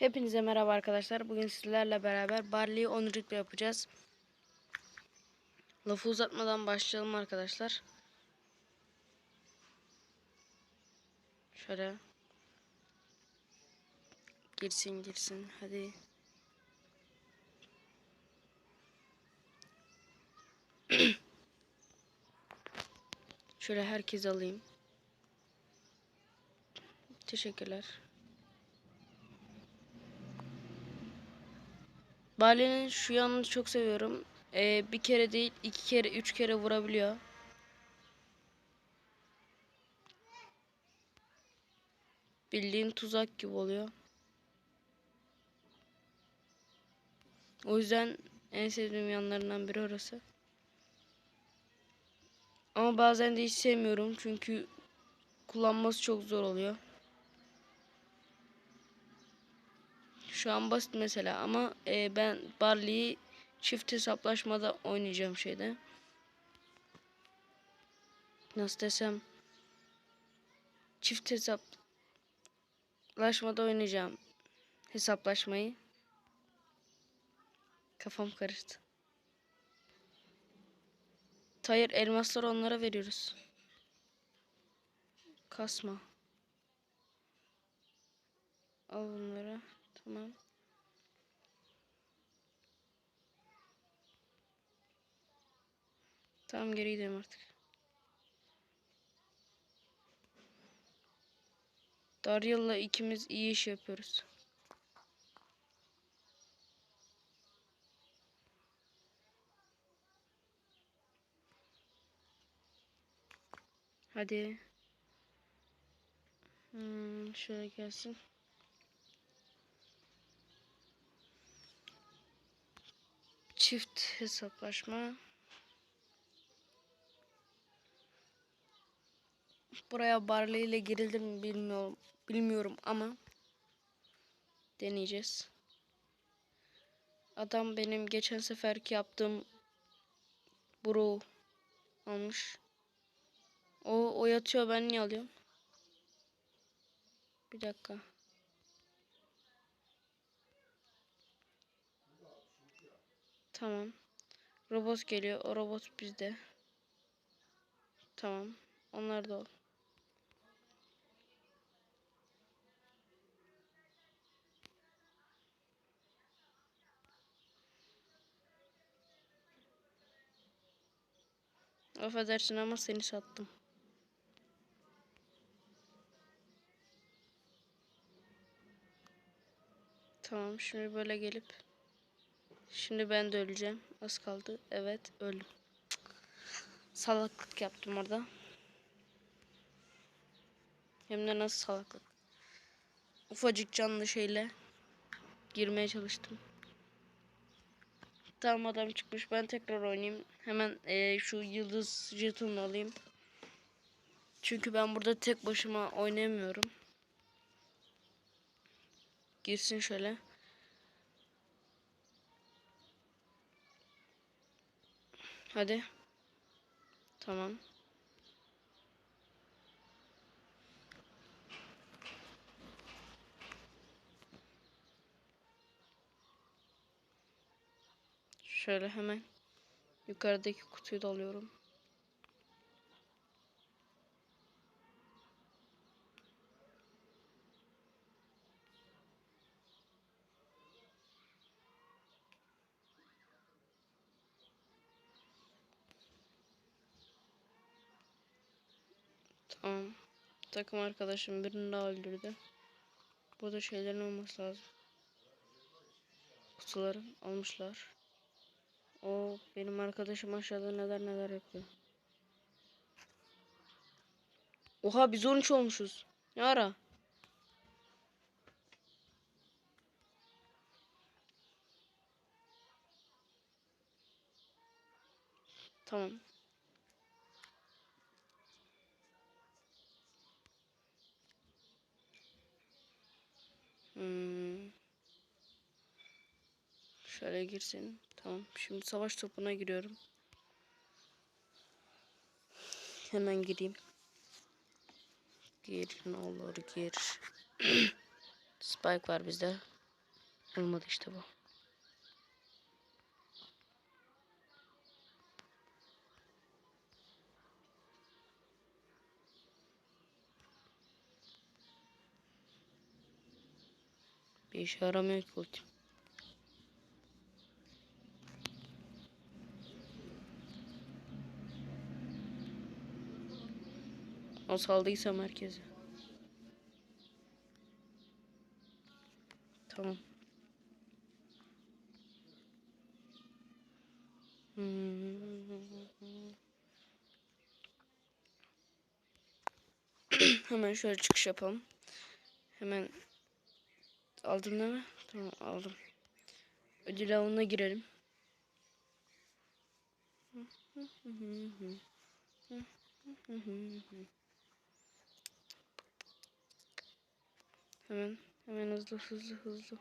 Hepinize merhaba arkadaşlar. Bugün sizlerle beraber Barley'i 10 rütbe yapacağız. Lafı uzatmadan başlayalım arkadaşlar. Şöyle. Girsin girsin. Hadi. Şöyle herkes alayım. Teşekkürler. Bale'nin şu yanını çok seviyorum. Ee, bir kere değil, iki kere, üç kere vurabiliyor. Bildiğin tuzak gibi oluyor. O yüzden en sevdiğim yanlarından biri orası. Ama bazen de hiç sevmiyorum çünkü kullanması çok zor oluyor. Şu an basit mesela ama e, ben Barley'i çift hesaplaşmada oynayacağım şeyde. Nasıl desem çift hesaplaşmada oynayacağım hesaplaşmayı. Kafam karıştı. Hayır elmasları onlara veriyoruz. Kasma. Al bunları. Tamam. Tamam geri gidelim artık. Daryal'la ikimiz iyi iş yapıyoruz. Hadi. Hmm, şöyle gelsin. Çift hesaplaşma. Buraya Barley ile girildi mi bilmiyorum, bilmiyorum ama deneyeceğiz. Adam benim geçen seferki yaptığım bro almış. O o yatıyor ben niye alıyorum? Bir dakika. Tamam. Robot geliyor. O robot bizde. Tamam. Onlar da ol. Affedersin ama seni sattım. Tamam şimdi böyle gelip Şimdi ben de öleceğim. Az kaldı. Evet öldüm. Salaklık yaptım orada. Hem de nasıl salaklık. Ufacık canlı şeyle girmeye çalıştım. Tamam adam çıkmış. Ben tekrar oynayayım. Hemen e, şu yıldız jetonunu alayım. Çünkü ben burada tek başıma oynayamıyorum. Girsin şöyle. Hadi. Tamam. Şöyle hemen yukarıdaki kutuyu da alıyorum. Tamam. Takım arkadaşım birini daha öldürdü. Burada şeylerin olması lazım. Kutuları almışlar. O benim arkadaşım aşağıda neler neler yapıyor. Oha biz 13 olmuşuz. Ne ara? Tamam. Şöyle girsin. Tamam. Şimdi savaş topuna giriyorum. Hemen gireyim. Gir ne olur gir. Spike var bizde. Olmadı işte bu. Bir işe yaramıyor ki ultim. O saldıysa merkeze. Tamam. Hemen şöyle çıkış yapalım. Hemen aldım değil mi? Tamam aldım. Ödül avına girelim. Hemen hemen hızlı hızlı hızlı.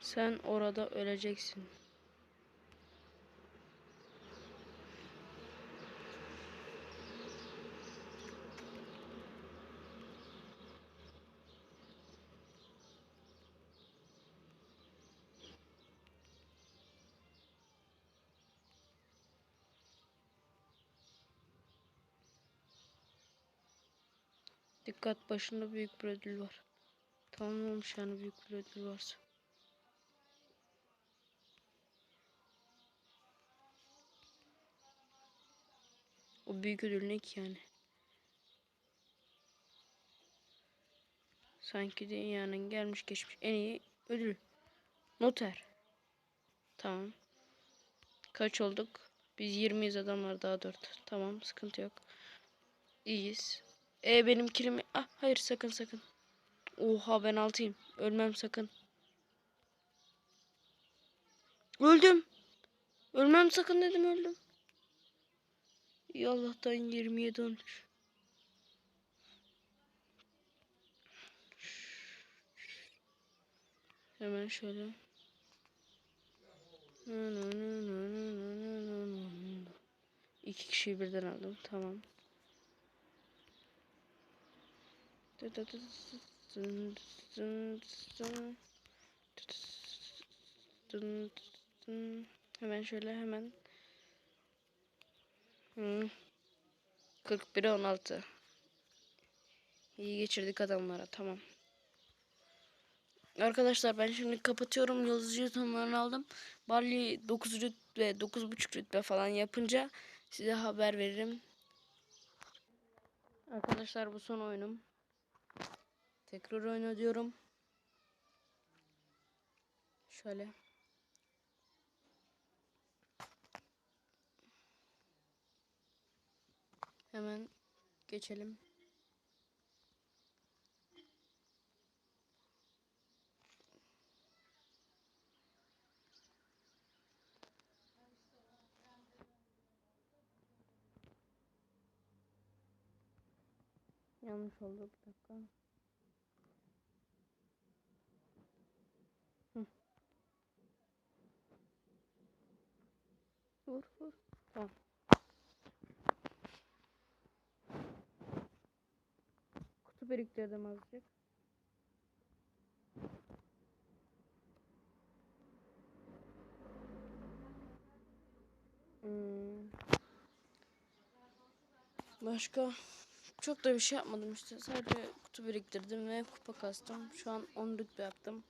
Sen orada öleceksin. Dikkat başında büyük bir ödül var. Tamam olmuş yani büyük bir ödül varsa. O büyük ödül ne ki yani? Sanki dünyanın gelmiş geçmiş en iyi ödül. Noter. Tamam. Kaç olduk? Biz 20'yiz adamlar daha 4. Tamam sıkıntı yok. İyiyiz. E benim kilimi... Ah hayır sakın sakın. Oha ben altıyım. Ölmem sakın. Öldüm. Ölmem sakın dedim öldüm. İyi Allah'tan 27 olmuş. Hemen şöyle. İki kişiyi birden aldım. Tamam. Hemen şöyle hemen. Hmm. 41'e 16. İyi geçirdik adamlara. Tamam. Arkadaşlar ben şimdi kapatıyorum. Yıldız jetonlarını aldım. Barley 9 rütbe, 9.5 rütbe falan yapınca size haber veririm. Arkadaşlar bu son oyunum. Tekrar oyna diyorum. Şöyle. Hemen geçelim. Yanlış oldu bir dakika. Vur vur. Tamam. Kutu biriktirdim azıcık. Hmm. Başka çok da bir şey yapmadım işte. Sadece kutu biriktirdim ve kupa kastım. Şu an 10 rütbe yaptım.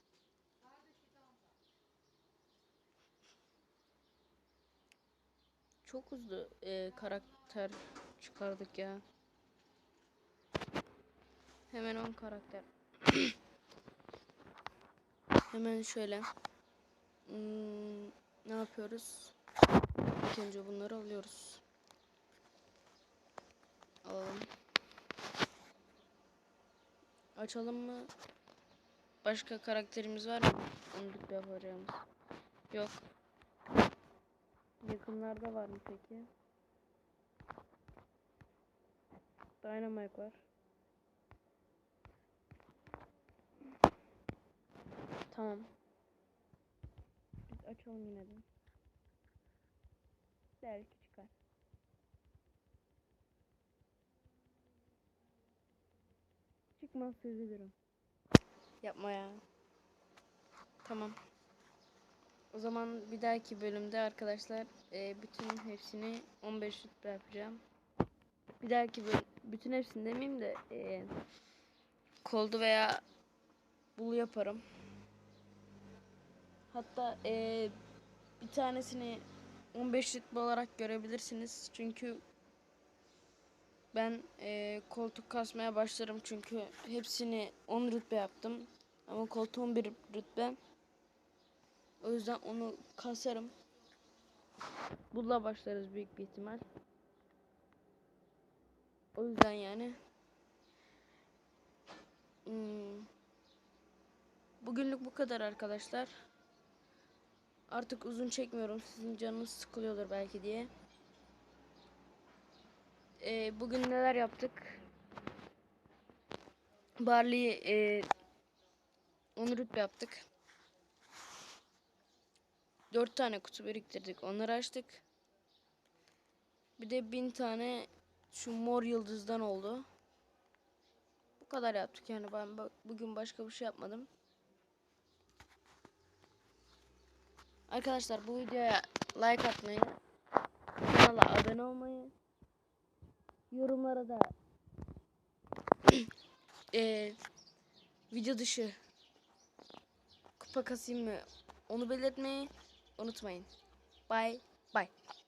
Çok hızlı e, karakter çıkardık ya. Hemen 10 karakter. Hemen şöyle. Hmm, ne yapıyoruz? İlk önce bunları alıyoruz. Alalım. Açalım mı? Başka karakterimiz var mı? Onu yapacağımız. Yok. Yakınlarda var mı peki? Dynamite var. Tamam. Biz açalım yine de. Belki çıkar. Çıkmazsa üzülürüm. Yapma ya. Tamam. O zaman bir dahaki bölümde arkadaşlar e, bütün hepsini 15 rütbe yapacağım. Bir dahaki böl bütün hepsini demeyeyim de e, koldu veya bulu yaparım. Hatta e, bir tanesini 15 rütbe olarak görebilirsiniz. Çünkü ben e, koltuk kasmaya başlarım çünkü hepsini 10 rütbe yaptım. Ama koltuğum 11 rütbe. O yüzden onu kasarım. Bulla başlarız büyük bir ihtimal. O yüzden yani. Hmm. Bugünlük bu kadar arkadaşlar. Artık uzun çekmiyorum. Sizin canınız sıkılıyordur belki diye. Ee, bugün neler yaptık? Barley'i e, 10 rütbe yaptık. 4 tane kutu biriktirdik. Onları açtık. Bir de 1000 tane şu mor yıldızdan oldu. Bu kadar yaptık yani ben bugün başka bir şey yapmadım. Arkadaşlar bu videoya like atmayı, kanala abone olmayı, yorumlara da eee, video dışı kupa kasayım mı onu belirtmeyi unutmayın. Bye bye.